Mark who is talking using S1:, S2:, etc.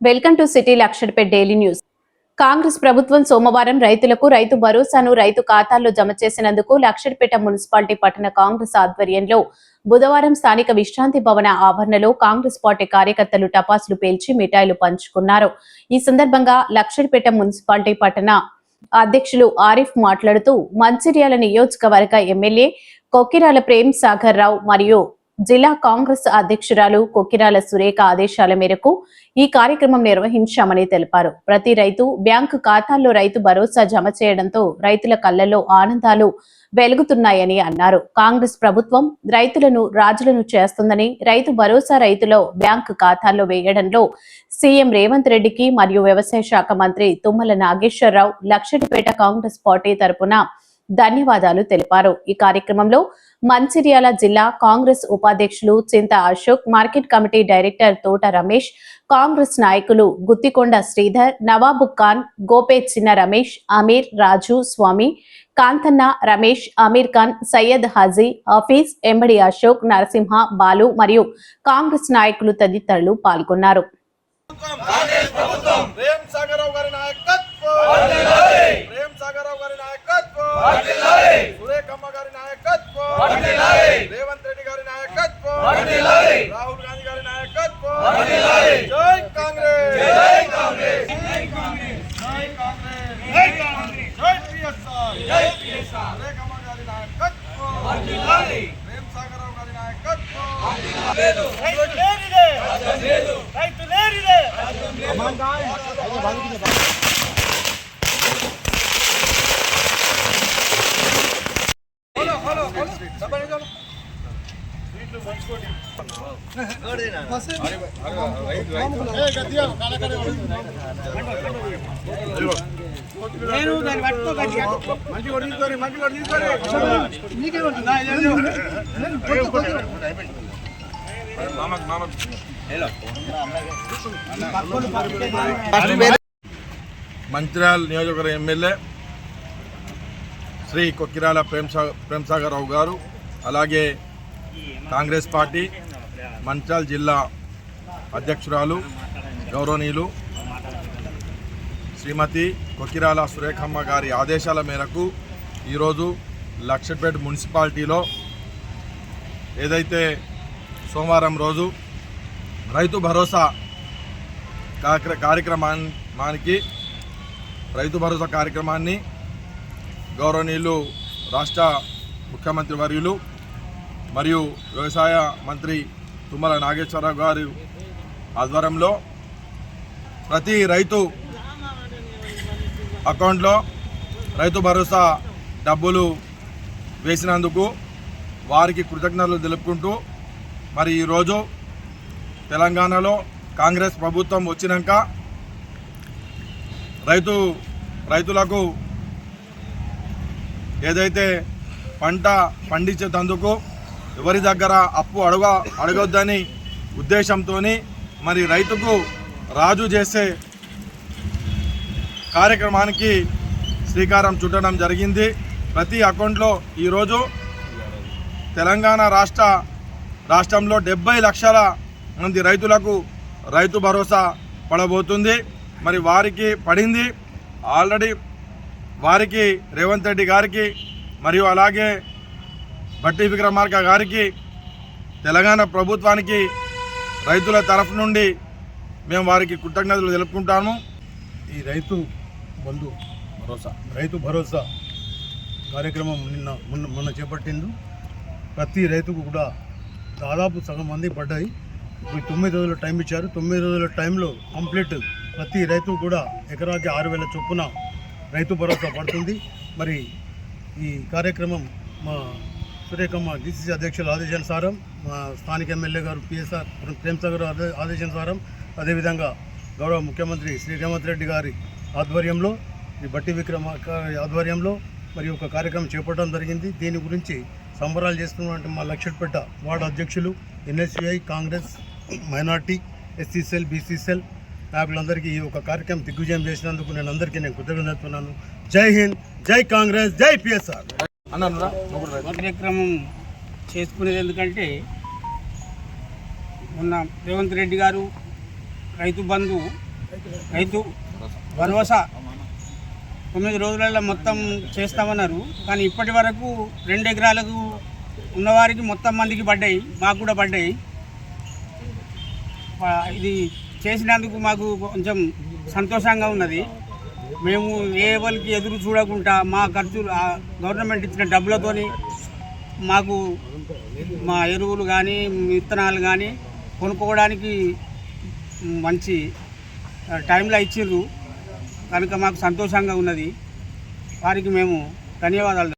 S1: Welcome to city Luxettipet daily news. Congress ప్రభుత్వం సోమవారం రైతులకు రైతు భరోసాను రైతు ఖాతాల్లో జమ చేసినందుకు లక్షడ్పేట మున్సిపాలిటీ పట్టణ కాంగ్రెస్ ఆధ్వర్యంలో బుధవారం స్థానిక విశ్రాంతి భవన ఆవరణలో కాంగ్రెస్ పార్టీ కార్యకర్తలు టపాసులు పేల్చి మిఠాయిలు పంచుకున్నారు. ఈ సందర్భంగా లక్షడ్పేట మున్సిపాలిటీ పట్టణ అధ్యక్షులు ఆరిఫ్ మాట్లాడుతూ మంచిర్యాల నియోజకవర్గ ఎమ్మెల్యే కొక్కిరాల ప్రేమ్ సాగర్ రావు మరియు జిల్లా కాంగ్రెస్ అధ్యక్షురాలు కొక్కిరాల సురేఖ ఆదేశాల మేరకు ఈ కార్యక్రమం నిర్వహించామని తెలిపారు. ప్రతి రైతు బ్యాంకు ఖాతాల్లో రైతు భరోసా జమ చేయడంతో రైతుల కళ్ళలో ఆనందాలు వెలుగుతున్నాయని అన్నారు. కాంగ్రెస్ ప్రభుత్వం రైతులను రాజులను చేస్తుందని రైతు భరోసా రైతులో బ్యాంకు ఖాతాల్లో వేయడంలో సీఎం రేవంత్ రెడ్డికి మరియు వ్యవసాయ శాఖ మంత్రి తుమ్మల నాగేశ్వరరావు లక్షటిపేట కాంగ్రెస్ పార్టీ తరపున ధన్యవాదాలు తెలిపారు. ఈ కార్యక్రమంలో మంచిర్యాల జిల్లా కాంగ్రెస్ ఉపాధ్యక్షులు చింత అశోక్ మార్కెట్ కమిటీ డైరెక్టర్ తోట రమేష్ కాంగ్రెస్ నాయకులు గుత్తికొండ శ్రీధర్ నవాబు ఖాన్ గోపే చిన్న రమేష్ అమీర్ రాజు స్వామి కాంతన్న రమేష్ అమీర్ ఖాన్ సయ్యద్ హాజీ హఫీజ్ ఎంబడి అశోక్ నరసింహ బాలు మరియు కాంగ్రెస్ నాయకులు తదితరులు పాల్గొన్నారు.
S2: సురేఖమ్మ గారి నాయకత్వం రేవంత్ రెడ్డి గారి నాయకత్వం రాహుల్ గాంధీ గారి నాయకత్వం జై కాంగ్రెస్ జై కాంగ్రెస్ జై కాంగ్రెస్ జై కాంగ్రెస్ జై కాంగ్రెస్ జై పిఎస్ఆర్ జై పిఎస్ఆర్ సురేఖమ్మ గారి నాయకత్వం ప్రేమ్ సాగరావు గారి నాయకత్వం రైతు లేనిదే రైతు లేనిదే
S3: నేను దాన్ని పట్టుకో గట్టిగా.
S2: మంచి కూడా తీసుకొని మంచి కూడా తీసుకొని
S3: నీకే ఉంటుందా? ఇది
S2: మామకు మామకు మంచిర్యాల నియోజకవర్గ ఎమ్మెల్యే శ్రీ కొక్కిరాల ప్రేమ్సా ప్రేమ్సాగర్ గారు అలాగే కాంగ్రెస్ పార్టీ మంచాల్ జిల్లా అధ్యక్షురాలు గౌరవనీయులు శ్రీమతి కొకిరాల సురేఖమ్మ గారి ఆదేశాల మేరకు ఈరోజు లక్షపేట మున్సిపాలిటీలో ఏదైతే సోమవారం రోజు రైతు భరోసా కార్య- కార్యక్రమానికి రైతు భరోసా కార్యక్రమాన్ని గౌరవనీయులు రాష్ట్ర ముఖ్యమంత్రి వర్యులు మరియు వ్యవసాయ మంత్రి తుమ్మల నాగేశ్వరరావు గారి ఆధ్వర్యంలో ప్రతి రైతు అకౌంట్లో రైతు భరోసా డబ్బులు వేసినందుకు వారికి కృతజ్ఞతలు తెలుపుకుంటూ మరి ఈరోజు తెలంగాణలో కాంగ్రెస్ ప్రభుత్వం వచ్చినాక రైతు రైతులకు ఏదైతే పంట పండించేటందుకు ఎవరి దగ్గర అప్పు అడగ అడగొద్దని ఉద్దేశంతో మరి రైతుకు రాజు చేసే కార్యక్రమానికి శ్రీకారం చుట్టడం జరిగింది. ప్రతి అకౌంట్లో ఈరోజు తెలంగాణ రాష్ట్ర రాష్ట్రంలో డెబ్బై లక్షల మంది రైతులకు రైతు భరోసా పడబోతుంది. మరి వారికి పడింది. ఆల్రెడీ వారికి రేవంత్ రెడ్డి గారికి మరియు అలాగే బట్టి విక్రమార్క గారికి తెలంగాణ ప్రభుత్వానికి రైతుల తరఫు నుండి మేము వారికి కృతజ్ఞతలు తెలుపుకుంటాము.
S4: ఈ రైతు బంధు
S2: భరోసా
S4: రైతు భరోసా కార్యక్రమం నిన్న మొన్న మొన్న చేపట్టింది ప్రతి రైతుకు కూడా దాదాపు సగం మంది పడ్డాయి. ఇప్పుడు తొమ్మిది రోజుల టైం ఇచ్చారు. తొమ్మిది రోజుల టైంలో కంప్లీట్ ప్రతి రైతు కూడా ఎకరాకి ఆరు వేల చొప్పున రైతు భరోసా పడుతుంది. మరి ఈ కార్యక్రమం మా సురేఖమ్మ డిసిసి అధ్యక్షుల ఆదేశానుసారం మా స్థానిక ఎమ్మెల్యే గారు పిఎస్ఆర్ ప్రేమ్సాగర్ గారు ఆదేశానుసారం అదేవిధంగా గౌరవ ముఖ్యమంత్రి శ్రీ రేవంత్ రెడ్డి గారి ఆధ్వర్యంలో ఈ బట్టి విక్రమ ఆధ్వర్యంలో మరి ఒక కార్యక్రమం చేపట్టడం జరిగింది. దీని గురించి సంబరాలు చేస్తున్నటువంటి మా లక్ష్యపెట్ట వార్డు అధ్యక్షులు NSUI Congress minority SC cell BC cell నాయకులందరికీ ఈ ఒక కార్యక్రమం దిగ్విజయం చేసినందుకు నేను అందరికీ నేను కృతజ్ఞతలు జై హింద్ జై కాంగ్రెస్ జై పిఎస్ఆర్
S2: అన్నా
S3: కార్యక్రమం చేసుకునేది ఎందుకంటే మొన్న రేవంత్ రెడ్డి గారు రైతు బంధు రైతు భరోసా తొమ్మిది రోజులలో మొత్తం చేస్తామన్నారు. కానీ ఇప్పటి వరకు రెండు ఎకరాలకు ఉన్నవారికి మొత్తం మందికి పడ్డాయి మాకు కూడా పడ్డాయి. ఇది చేసినందుకు మాకు కొంచెం సంతోషంగా ఉన్నది. మేము ఏ వాళ్ళకి ఎదురు చూడకుండా మా ఖర్చులు ఆ గవర్నమెంట్ ఇచ్చిన డబ్బులతోని మాకు మా ఎరువులు కానీ విత్తనాలు కానీ కొనుక్కోవడానికి మంచి టైంలో ఇచ్చిర్రు కనుక మాకు సంతోషంగా ఉన్నది. వారికి మేము ధన్యవాదాలు.